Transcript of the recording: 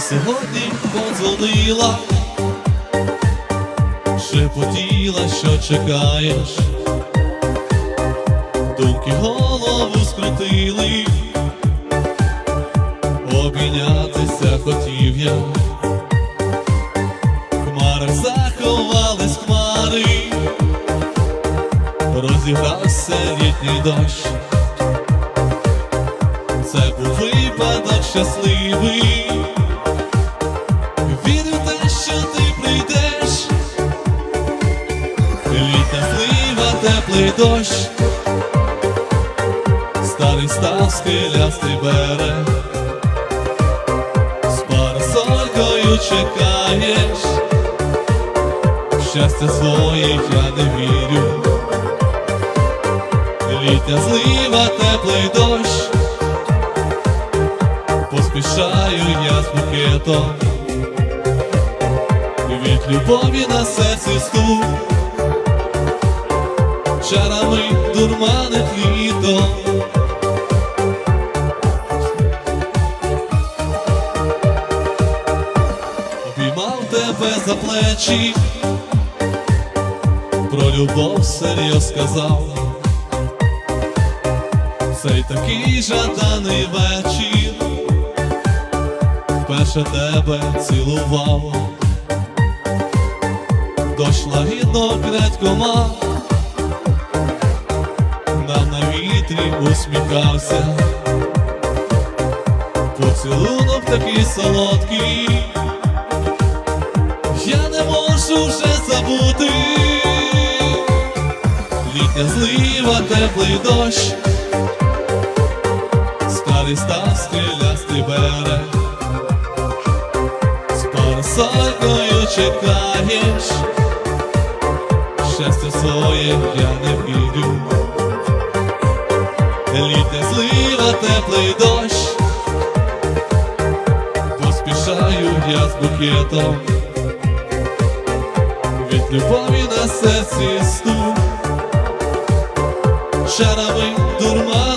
сьогодні подзвонила, шепотіла, що чекаєш, думки голову скрутили, обійнятися хотів я, заховались хмари, розігрався літній дощ. Це був випадок щасливий. Теплий дощ. Старий став скелястий берег. З парасолькою чекаєш. Щастя своє я не вірю. Літня злива, теплий дощ. Поспішаю я з букетом від любові на серці стук, чарами дурманить літо. Обіймав тебе за плечі, про любов серйоз сказав. Цей такий жаданий вечір Вперше тебе цілував Дощ лагідно крадькома вітрі усміхався. Поцілунок такий солодкий. Я не можу вже забути. Літня злива, теплий дощ. Старий став скелястий берег. З парасолькою чекаєш. Щастя своє я не вірю теплий дощ. Поспішаю я з букетом. Від любові на серці стук. Шарами лідом